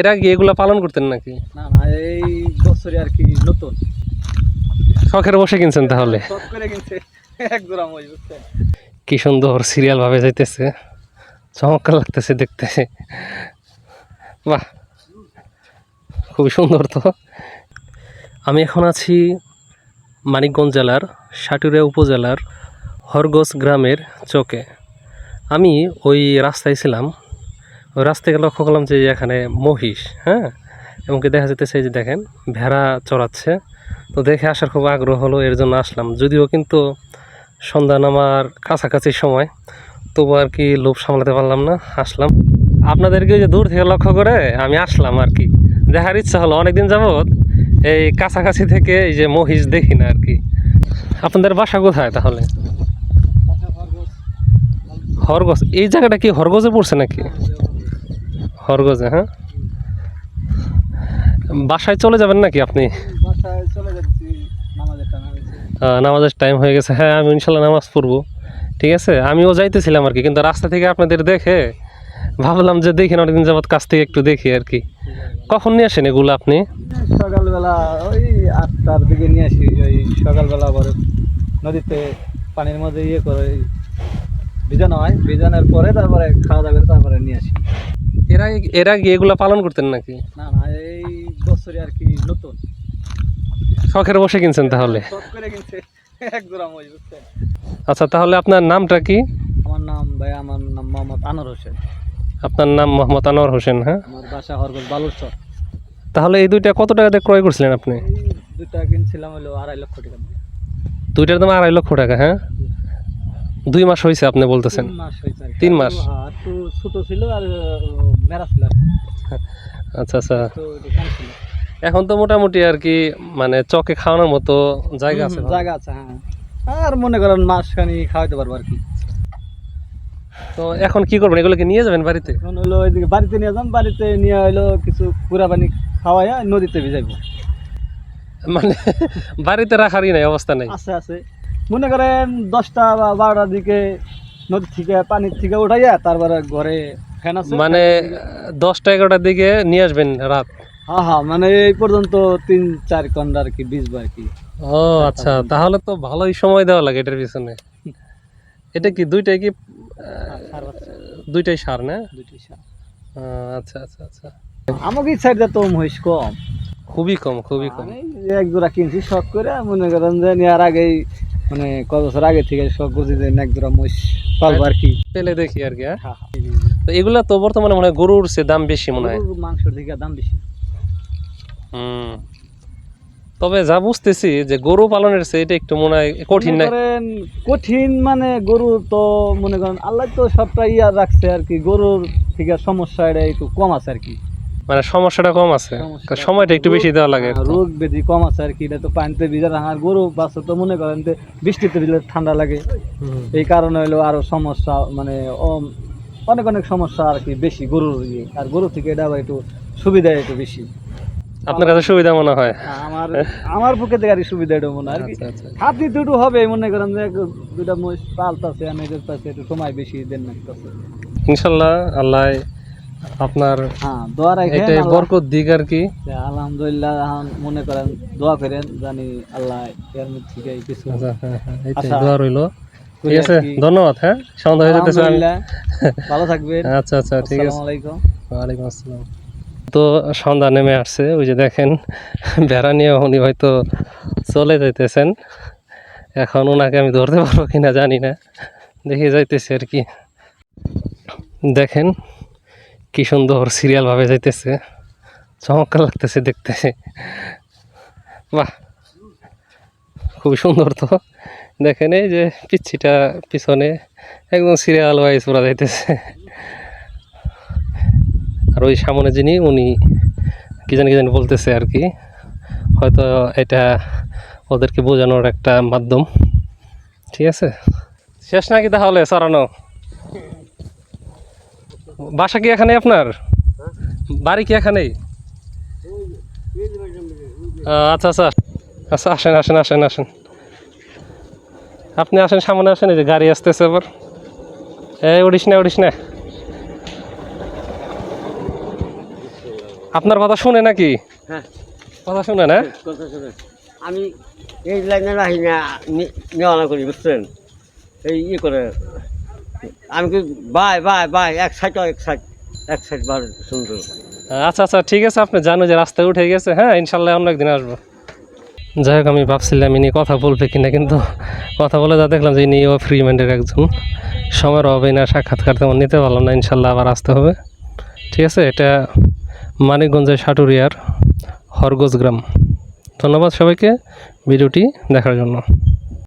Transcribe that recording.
এর আগে এগুলা পালন করতেন নাকি? না না এই বছরে আর কি নতুন। শখের বসে কিনছেন তাহলে? শখ করে কিনছে। এক জোড়া মই বুঝছেন? কি সুন্দর সিরিয়াল ভাবে যাইতেছে। চমৎকার লাগতেছে দেখতে। বাহ খুবই সুন্দর তো। আমি এখন আছি মানিকগঞ্জ জেলার সাটুরিয়া উপজেলার হরগোস গ্রামের চকে। আমি ওই রাস্তায় ছিলাম ওই রাস্তায় লক্ষ্য করলাম যে এখানে মহিষ হ্যাঁ? এমনকি দেখা যেতেছে যে দেখেন ভেড়া চড়াচ্ছে। তো দেখে আসার খুব আগ্রহ হলো এর জন্য আসলাম। যদিও কিন্তু সন্ধ্যা নামার কাছাকাছি সময় তবু আর কি লোভ সামলাতে পারলাম না আসলাম। আপনাদেরকে যে দূর থেকে লক্ষ্য করে আমি আসলাম আর কি। দেখার ইচ্ছা হলো অনেকদিন যাবৎ এই কাছাকাছি থেকে এই যে মহিষ দেখি না আর কি। আপনাদের বাসা কোথায় তাহলে? হরগজ এই জায়গাটা কি হরগজে পড়ছে নাকি? হরগজে হ্যাঁ? বাসায় চলে যাবেন নাকি আপনি? বাসায় চলে যাচ্ছি নামাজের টাইম হয়ে গেছে। হ্যাঁ আমি ইনশাল্লাহ নামাজ পড়ব। ঠিক আছে? আমিও যাইতেছিলাম আর কি কিন্তু রাস্তা থেকে আপনাদের দেখে ভাবলাম যে দেখি না অনেকদিন যাবত কাছ থেকে একটু দেখি আর কি। কখন নিয়ে আসেন এগুলো আপনি? সকালবেলা ওই আটটার দিকে নিয়ে আসি ওই সকালবেলা আবার নদীতে পানির মধ্যে ইয়ে করে ভিজানো হয়। ভিজানোর পরে তারপরে খাওয়া দাওয়া করে তারপরে নিয়ে আসি। এরা এরা কি এগুলো পালন করতেন নাকি? না না এই বছরে আর কি নতুন। শখের বসে কিনছেন তাহলে? শখ করে কিনছে। এক জোড়া মই বুঝছেন? আচ্ছা তাহলে আপনার নামটা কি? আমার নাম ভাই আমার নাম মোহাম্মদ আনোয়ার হোসেন। আপনার নাম মোহাম্মদ আনোয়ার হোসেন হ্যাঁ? আমার বাসা হরগজ বালুরচর। তাহলে এই দুইটা কত টাকা দিয়ে ক্রয় করছিলেন আপনি? এই দুটা কিনছিলাম হলো আড়াই লক্ষ টাকা। দুইটার দাম আড়াই লক্ষ টাকা হ্যাঁ? দুই মাস হয়েছে আপনি বলতেছেন? তিন মাস মাস? ছোট ছিল আর মেরা ছিল আচ্ছা আচ্ছা। এখন তো মোটামুটি আর কি মানে চকে খাওয়ানোর মতো জায়গা আছে জায়গা আছে হ্যাঁ। আর মনে করেন মাসখানি খাওয়াইতে পারব আর কি। তো এখন কি করবেন? এগুলোকে নিয়ে যাবেন বাড়িতে? এখন হলো ওইদিকে বাড়িতে নিয়ে যান বাড়িতে নিয়ে হলো কিছু পুরা পানি খাওয়াইয়া নদীতে ভিজাইবো। মানে বাড়িতে রাখারই নাই অবস্থা নাই। আছে আছে। মনে করেন দশটা বা বারোটার দিকে নদী থেকে পানির থেকে উঠাইয়া তারপরে ঘরে ফ্যান আছে মানে দশটা এগারোটার দিকে নিয়ে আসবেন রাত? হ্যাঁ হ্যাঁ মানে এই পর্যন্ত তিন চার কন্ডা আর কি বীজবো আর কি। ও আচ্ছা তাহলে তো ভালোই সময় দেওয়া লাগে এটার পিছনে। এটা কি দুইটাই কি দুইটাই সার না? দুইটি সার। আচ্ছা আচ্ছা আচ্ছা। আমাকে সাইড তো মহিষ কম। খুবই কম খুবই কম। আমি এক জোড়া কিনছি শখ করে মনে করেন যে নেওয়ার আগেই মানে কত বছর আগে থেকে শখ করছি যে এক জোড়া মহিষ পালবো আর কি? পেলে দেখি আর কি হ্যাঁ? হ্যাঁ, তো এগুলা তো বর্তমানে মনে হয় গরুর সে দাম বেশি মনে হয়। মাংসের দিকে দাম বেশি। হুম। তবে যা বুঝতেছি যে গরু পালনের চেয়ে এটা একটু মনে হয় কঠিন না কঠিন মানে গরু তো মনে করেন আল্লাহ তো সবটা ইয়া রাখছে আর কি। গরুর থেকে সমস্যা এটা একটু কম আছে আর কি। মানে সমস্যাটা কম আছে। সময়টা একটু বেশি দেওয়া লাগে। হ্যাঁ, রোগ ব্যাধি কম আছে আর কি এটা তো পানিতে ভিজা আর গরু বাচ্চা তো মনে করেন যে বৃষ্টিতে ভিজলে ঠান্ডা লাগে। এই কারণে হলো আরও সমস্যা মানে অনেক অনেক সমস্যা আর কি বেশি গরুর ইয়ে। আর গরু থেকে এটা আবার একটু সুবিধা একটু বেশি। আপনার কাছে সুবিধা মনে হয়? আমার আমার পক্ষে থেকে আর সুবিধা এটা মনে হয়। আর কি আচ্ছা আচ্ছা। দুটো হবে মনে করেন যে দুটা মহিষ পালতাছে আমি কাছে একটু সময় বেশি দেন না ইনশাল্লাহ আল্লাহ আপনার হ্যাঁ দোয়া রাখেন বরকত দিক আর কি। আলহামদুলিল্লাহ এখন মনে করেন দোয়া করেন জানি আল্লাহ এর মধ্যে থেকে কিছু আচ্ছা হ্যাঁ হ্যাঁ আচ্ছা। দোয়া রইল। ঠিক আছে ধন্যবাদ হ্যাঁ সন্ধ্যা হয়ে যেতেছে ভালো থাকবেন। আচ্ছা আচ্ছা ঠিক আছে। আসসালামু আলাইকুম। ওয়ালাইকুম আসসালাম। তো সন্ধ্যা নেমে আসছে ওই যে দেখেন ভেড়া নিয়ে উনি হয়তো চলে যাইতেছেন। এখন ওনাকে আমি ধরতে পারব কিনা জানি না। দেখে যাইতেছে আর কি। দেখেন কি সুন্দর সিরিয়ালভাবে যাইতেছে। চমৎকার লাগতেছে দেখতে। বাহ। খুবই সুন্দর তো। দেখেন এই যে পিচ্ছিটা পিছনে একদম সিরিয়াল ওয়াইজ ওরা যাইতেছে। আর ওই সামনে যিনি, উনি কি জানি কি জানি বলতেছে আর কি। হয়তো এটা ওদেরকে বোঝানোর একটা মাধ্যম। ঠিক আছে? শেষ নাকি তাহলে, সরানো? বাসা কি এখানে আপনার? বাড়ি কি এখানে আচ্ছা আচ্ছা। আচ্ছা আসেন আসেন আসেন আসেন। আপনি আসেন সামনে আসেন এই যে গাড়ি আসতেছে আবার। এই উড়িস না উড়িস না। আপনার কথা শুনে নাকি? হ্যাঁ। কথা শুনে না? আমি এই লাইনে রাখি না নেওয়া করি বুঝছেন? এই ইয়ে করে আমি কি বাই বাই বাই এক সাইড এক সাইড এক সাইড বার সুন্দর। আচ্ছা আচ্ছা ঠিক আছে, আপনি জানো যে রাস্তায় উঠে গেছে হ্যাঁ ইনশাল্লাহ অন্য একদিন আসব। যাই হোক, আমি ভাবছিলাম ইনি কথা বলবে কিনা, কিন্তু কথা বলে যা দেখলাম যে ইনি ও ফ্রি মাইন্ডের একজন। সময়ের অভাবে না সাক্ষাৎকার তেমন নিতে পারলাম না, ইনশাল্লাহ আবার আসতে হবে। ঠিক আছে, এটা মানিকগঞ্জের সাটুরিয়ার হরগোজ গ্রাম। ধন্যবাদ সবাইকে, ভিডিওটি দেখার জন্য।